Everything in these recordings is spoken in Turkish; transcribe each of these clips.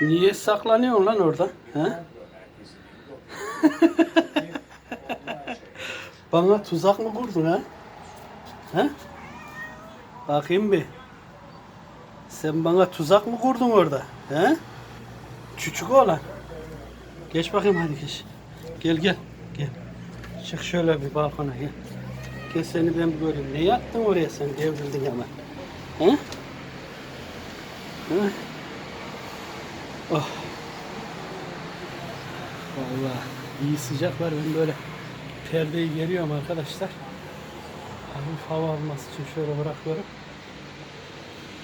Niye saklanıyorsun lan orada? He? Bana tuzak mı kurdun ha? He? Bakayım bir. Sen bana tuzak mı kurdun orada? He? Küçük oğlan. Geç bakayım hadi geç. Gel gel. Gel. Çık şöyle bir balkona gel. Gel seni ben göreyim. Ne yaptın oraya sen devrildin hemen. He? He? Oh. Vallahi iyi sıcak var. Ben böyle perdeyi geriyorum arkadaşlar. Hafif hava alması için şöyle bırakıyorum.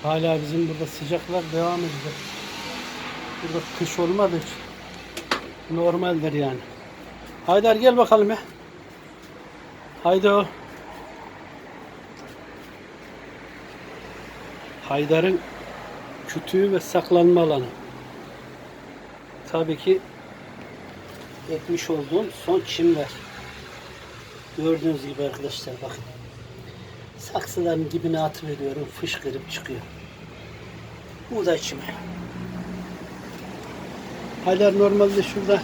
Hala bizim burada sıcaklar devam edecek. Burada kış olmadığı için normaldir yani. Haydar gel bakalım ya. Haydi o. Haydar'ın kütüğü ve saklanma alanı. Tabii ki ekmiş olduğum son çimler. Gördüğünüz gibi arkadaşlar bakın. Saksıların dibine atıveriyorum fışkırıp çıkıyor. Bu da çimi. Haydar normalde şurada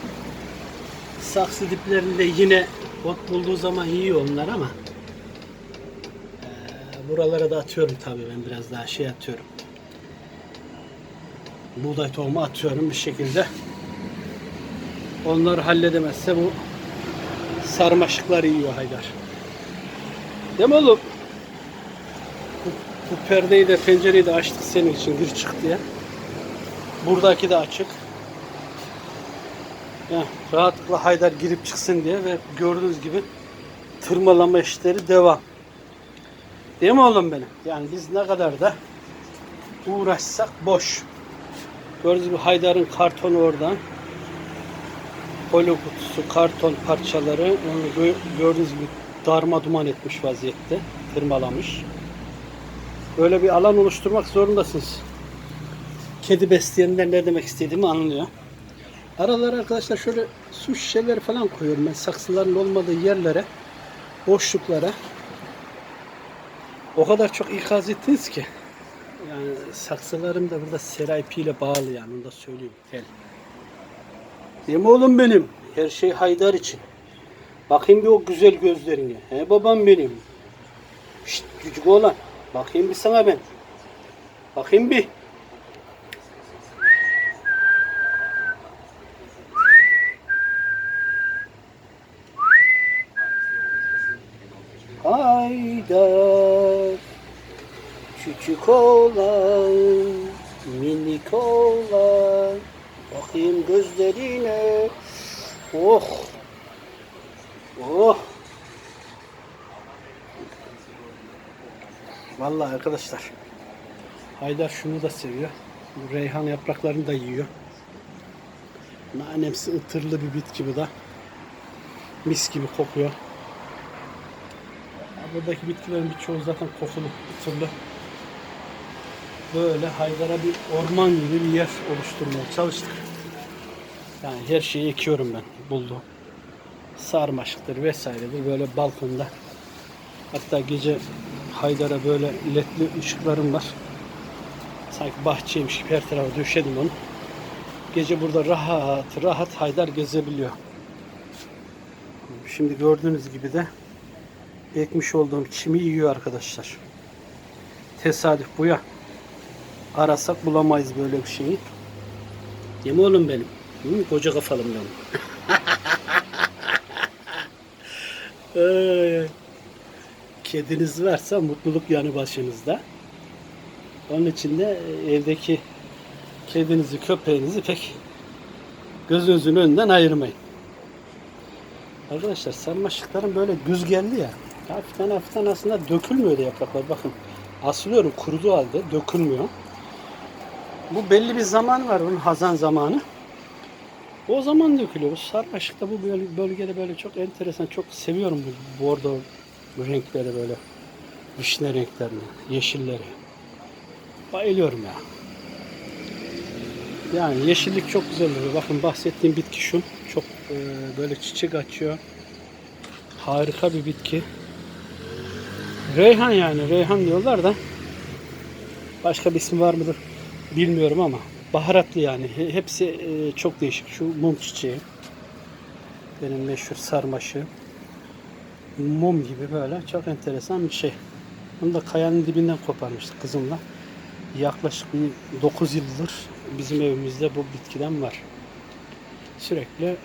saksı diplerinde yine ot bulduğu zaman yiyor onlar ama eee, buralara da atıyorum tabii ben biraz daha şey atıyorum. Buğday tohumu atıyorum bir şekilde. Onları halledemezse bu sarmaşıklar yiyor Haydar. Değil mi oğlum? Bu, bu perdeyi de pencereyi de açtık senin için gir çık diye. Buradaki de açık. Ya, rahatlıkla Haydar girip çıksın diye ve gördüğünüz gibi tırmalama işleri devam. Değil mi oğlum benim? Yani biz ne kadar da uğraşsak boş. Gördüğünüz gibi Haydar'ın kartonu oradan. Polo kutusu, karton parçaları onu gö- gördüğünüz gibi darma duman etmiş vaziyette. Tırmalamış. Böyle bir alan oluşturmak zorundasınız. Kedi besleyenler ne demek istediğimi anlıyor. Aralara arkadaşlar şöyle su şişeleri falan koyuyorum ben saksıların olmadığı yerlere, boşluklara. O kadar çok ikaz ettiniz ki. Yani saksılarım da burada seraypi ile bağlı yani onu da söyleyeyim. Tel. Değil mi oğlum benim? Her şey Haydar için. Bakayım bir o güzel gözlerine. He babam benim. Şşt küçük oğlan. Bakayım bir sana ben. Bakayım bir. Haydar Küçük oğlan Minik oğlan Bakayım gözlerine Oh Oh Vallahi arkadaşlar Haydar şunu da seviyor. Bu Reyhan yapraklarını da yiyor. Nanemsi ıtırlı bir bitki bu da. Mis gibi kokuyor. Buradaki bitkilerin birçoğu zaten kokulu, ıtırlı. Böyle Haydar'a bir orman gibi bir yer oluşturmaya çalıştık. Yani her şeyi ekiyorum ben bulduğum. Sarmaşıktır vesairedir böyle balkonda. Hatta gece Haydar'a böyle ledli ışıklarım var. Sanki bahçeymiş gibi her tarafa döşedim onu. Gece burada rahat rahat Haydar gezebiliyor. Şimdi gördüğünüz gibi de ekmiş olduğum çimi yiyor arkadaşlar. Tesadüf bu ya. Arasak bulamayız böyle bir şeyi. Değil mi oğlum benim? Hı, koca kafalım ay. Kediniz varsa mutluluk yanı başınızda. Onun için de e, evdeki kedinizi, köpeğinizi pek gözünüzün önünden ayırmayın. Arkadaşlar sarmaşıkların böyle düz geldi ya. Hafiften hafiften aslında dökülmüyor da yapraklar. Bakın asılıyorum kuruduğu halde dökülmüyor. Bu belli bir zaman var bunun hazan zamanı. O zaman dökülüyor. Bu sarmaşık da bu böl- bölgede böyle çok enteresan. Çok seviyorum bu bordo renkleri böyle. Vişne renklerini, yeşilleri. Bayılıyorum ya. Yani yeşillik çok güzel oluyor. Bakın bahsettiğim bitki şu. Çok e, böyle çiçek açıyor. Harika bir bitki. Reyhan yani. Reyhan diyorlar da başka bir ismi var mıdır bilmiyorum ama Baharatlı yani. He- Hepsi e, çok değişik. Şu mum çiçeği. Benim meşhur sarmaşığım. Mum gibi böyle çok enteresan bir şey. Bunu da kayanın dibinden koparmıştık kızımla. Yaklaşık bir 9 yıldır bizim evimizde bu bitkiden var. Sürekli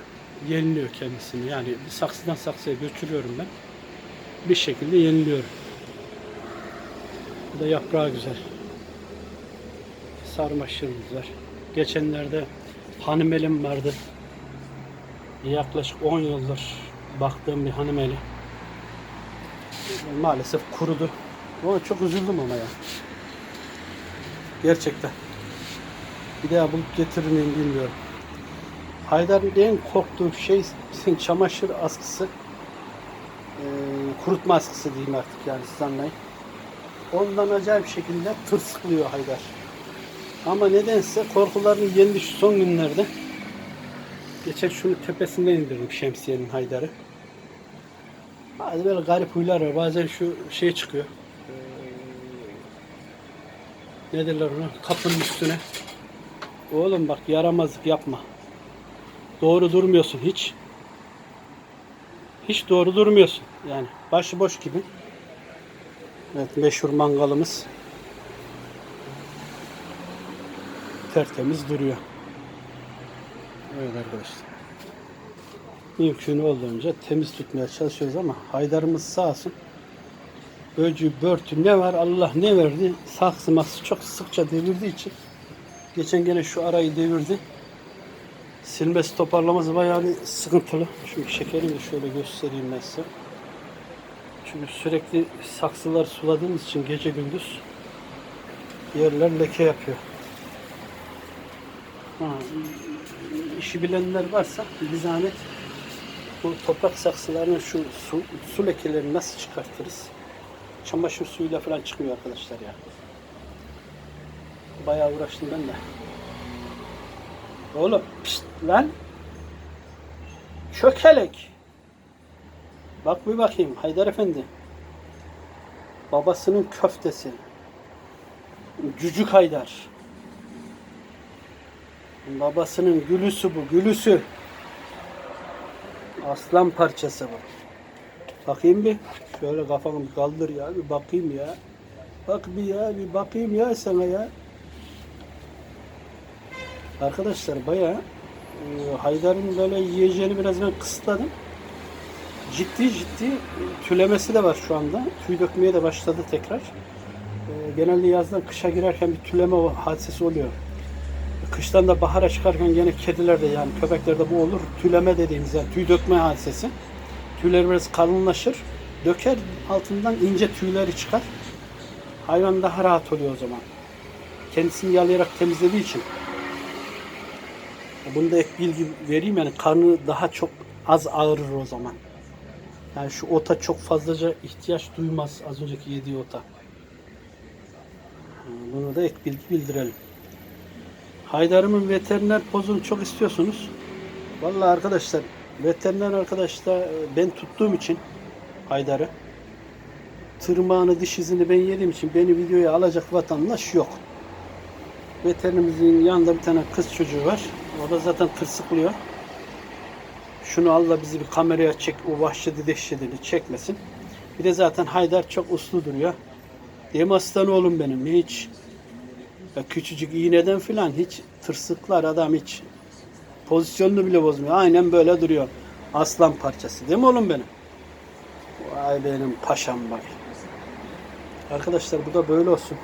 yeniliyor kendisini. Yani saksıdan saksıya götürüyorum ben. Bir şekilde yeniliyorum. Bu da yaprağı güzel. Sarmaşığımız var. Geçenlerde hanımelim vardı. Yaklaşık 10 yıldır baktığım bir hanımeli. Maalesef kurudu. Ama çok üzüldüm ama ya. Gerçekten. Bir daha bulup getirir miyim bilmiyorum. Haydar'ın en korktuğu şey çamaşır askısı. Ee, kurutma askısı diyeyim artık yani siz anlayın. Ondan acayip şekilde tırsıklıyor Haydar. Ama nedense korkularını yendi şu son günlerde. Geçen şunu tepesinden indirdim şemsiyenin Haydar'ı. Bazı böyle garip huylar var. Bazen şu şey çıkıyor. Ee, ne derler ona? Kapının üstüne. Oğlum bak yaramazlık yapma. Doğru durmuyorsun hiç. Hiç doğru durmuyorsun. Yani başıboş gibi. Evet meşhur mangalımız. Tertemiz duruyor. Evet arkadaşlar. Mümkün olduğunca temiz tutmaya çalışıyoruz ama Haydar'ımız sağ olsun. Böcü, börtü ne var Allah ne verdi saksı maksı çok sıkça devirdiği için geçen gene şu arayı devirdi. Silmesi toparlaması bayağı bir sıkıntılı. Çünkü şekerini de şöyle göstereyim ben size. Çünkü sürekli saksılar suladığımız için gece gündüz yerler leke yapıyor. Ha, işi bilenler varsa bir zahmet bu toprak saksılarının şu su, su lekelerini nasıl çıkartırız? Çamaşır suyuyla falan çıkmıyor arkadaşlar ya. Bayağı uğraştım ben de. Oğlum pişt lan. Çökelek. Bak bir bakayım Haydar Efendi. Babasının köftesi. Cücük Haydar. Babasının gülüsü bu, gülüsü. Aslan parçası bu. Bakayım bir. Şöyle kafamı bir kaldır ya, bir bakayım ya. Bak bir ya, bir bakayım ya sana ya. Arkadaşlar bayağı e, Haydar'ın böyle yiyeceğini biraz ben kısıtladım. Ciddi ciddi tülemesi de var şu anda. Tüy dökmeye de başladı tekrar. E, genelde yazdan kışa girerken bir tüleme hadisesi oluyor. Kıştan da bahara çıkarken yine kedilerde yani köpeklerde bu olur. Tüleme dediğimiz yani tüy dökme hadisesi. Tüyleri biraz kalınlaşır. Döker altından ince tüyleri çıkar. Hayvan daha rahat oluyor o zaman. Kendisini yalayarak temizlediği için. Bunu da ek bilgi vereyim yani karnı daha çok az ağrır o zaman. Yani şu ota çok fazlaca ihtiyaç duymaz az önceki yediği ota. Bunu da ek bilgi bildirelim. Haydar'ımın veteriner pozunu çok istiyorsunuz. Vallahi arkadaşlar veteriner arkadaşlar ben tuttuğum için Haydar'ı tırmağını diş izini ben yediğim için beni videoya alacak vatandaş yok. Veterinerimizin yanında bir tane kız çocuğu var. O da zaten tırsıklıyor. Şunu al da bizi bir kameraya çek, o vahşeti dehşetini çekmesin. Bir de zaten Haydar çok uslu duruyor. Diyem oğlum benim hiç ya küçücük iğneden filan hiç tırsıklar adam hiç pozisyonunu bile bozmuyor. Aynen böyle duruyor. Aslan parçası değil mi oğlum benim? Vay benim paşam bak. Arkadaşlar bu da böyle olsun.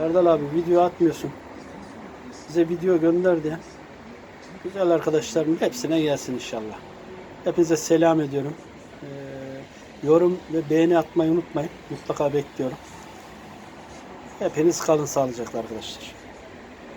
Erdal abi video atmıyorsun. Bize video gönder diye. Güzel arkadaşlarım hepsine gelsin inşallah. Hepinize selam ediyorum. Ee, yorum ve beğeni atmayı unutmayın. Mutlaka bekliyorum. Hepiniz kalın sağlıcakla arkadaşlar.